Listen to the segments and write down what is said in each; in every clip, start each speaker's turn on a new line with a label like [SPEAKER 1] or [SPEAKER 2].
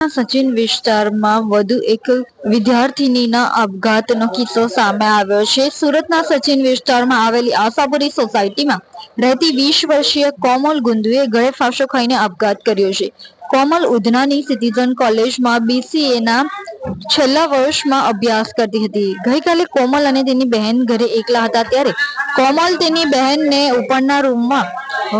[SPEAKER 1] સચિન વિસ્તારમાં વધુ એક વિદ્યાર્થીનીના આપઘાતનો કિસ્સો સામે આવ્યો છે. સુરતના સચિન વિસ્તારમાં આવેલી આશાપુરી સોસાયટીમાં રહેતી વીસ વર્ષીય કોમલ ગુંદુએ ગળે ફાંસો ખાઈને આપઘાત કર્યો છે. કોમલ ઉધનાની સિટીઝન કોલેજમાં બીસીએના છેલ્લા વર્ષમાં અભ્યાસ કરતી હતી. ગઈકાલે કોમલ અને તેની બહેન ઘરે એકલા હતા ત્યારે કોમલ તેની બહેનને ઉપરના રૂમમાં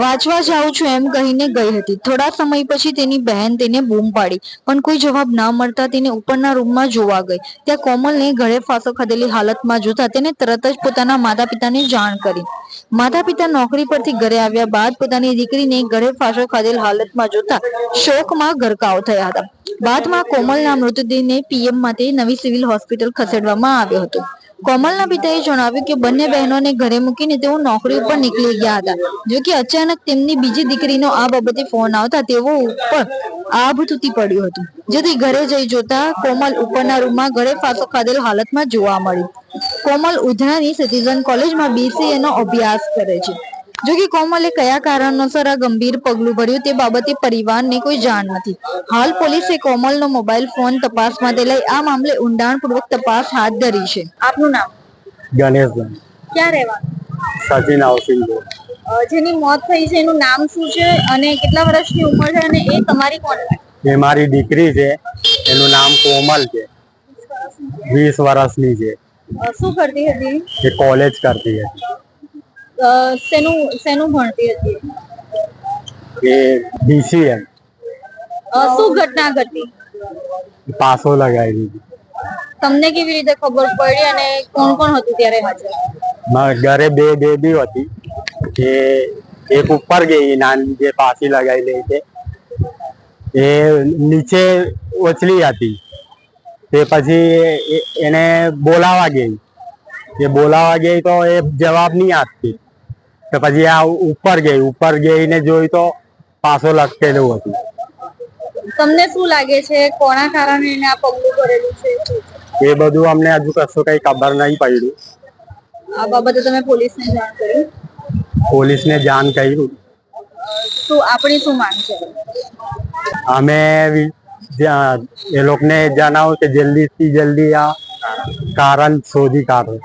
[SPEAKER 1] વાંચવા જાઉં છું એમ કહીને ગઈ હતી. થોડા સમય પછી તેની બહેન તેને બૂમ પાડી, પણ કોઈ જવાબ ના મળતા તેને ઉપરના રૂમમાં જોવા ગઈ. ત્યાં કોમલને ગળે ફાંસો ખાધેલી હાલતમાં જોતા તેને તરત જ પોતાના માતા પિતાને જાણ કરી. માતા પિતા નોકરી પરથી ઘરે આવ્યા બાદ પોતાની દીકરીને ઘરે ફાંસો ખાધેલ હાલતમાં જોતા શોકમાં ગરકાવ થયા હતા. બાદમાં કોમલના મૃતદેહને પીએમ માટે નવી સિવિલ હોસ્પિટલ ખસેડવામાં આવ્યો હતો. કોમલના પિતાએ જણાવ્યું કે બંને બહેનોને ઘરે મૂકીને તેઓ નોકરી ઉપર નીકળી ગયા હતા. જો કે અચાનક તેમની બીજી દીકરીનો આ બાબતે ફોન આવતા તેઓ ઉપર આભ તૂટી પડ્યું હતું. જેથી ઘરે જઈ જોતા કોમલ ઉપરના રૂમમાં ગળે ફાંસો ખાધેલ હાલતમાં જોવા મળી કોમલ ઉધનાની સિટીઝન કોલેજમાં બીસીએ નો અભ્યાસ કરે છે. જો કે કોમલે કયા કારણોસર આ ગંભીર પગલું ભર્યું તે બાબતે પરિવારને કોઈ જાણ નથી. હાલ પોલીસે કોમલનો મોબાઈલ ફોન તપાસ માટે લઈ આ મામલે ઊંડાણપૂર્વક તપાસ હાથ ધરી છે. આપનું નામ?
[SPEAKER 2] ગણેશભાઈ.
[SPEAKER 1] ક્યાં રહેવાનું?
[SPEAKER 2] સચિન હાઉસિંગ
[SPEAKER 1] જેની મોત થઈ છે એનું નામ શું છે અને કેટલા વર્ષની ઉંમર છે અને એ તમારી કોણ છે
[SPEAKER 2] એ મારી દીકરી છે. એનું નામ કોમલ છે. વીસ વર્ષની છે.
[SPEAKER 1] શું કરતી હતી?
[SPEAKER 2] એ કોલેજ કરતી હતી.
[SPEAKER 1] શેનું શેનું ભણતી હતી?
[SPEAKER 2] એ બીસીએમ.
[SPEAKER 1] શું ઘટના ઘટી?
[SPEAKER 2] પાસો લગાવી દીધી.
[SPEAKER 1] તમને કેવી રીતે ખબર પડી અને કોણ કોણ હતું ત્યારે હાજર?
[SPEAKER 2] ઘરે બે બેબી હતી. એ એક ઉપર ગઈ નાની જે પાસી લગાવી લે છે એ નીચે ઓછલી હતી. તે પછી એને બોલાવા ગઈ. એ બોલાવા ગઈ તો એ જવાબ નહીં આપતી. તો પછી આ ઉપર ગઈ ઉપર ગઈને જોઈ તો પાછો લટકેલું હતું.
[SPEAKER 1] તમને શું લાગે છે? કોના કારણે એને આ પગલું ભરેલું છે?
[SPEAKER 2] એ બધું અમને હજુ કશું કઈ ખબર નહીં પડ્યું.
[SPEAKER 1] આ બાબતે તમે પોલીસને જાણ કરી?
[SPEAKER 2] પોલીસને જાણ કર્યું
[SPEAKER 1] તો આપણી શું માંગ છે?
[SPEAKER 2] અમે એ લોકોને જણાવો કે જલ્દીથી જલ્દી આ કારણ શોધી કાઢો.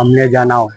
[SPEAKER 2] અમને જણાવો.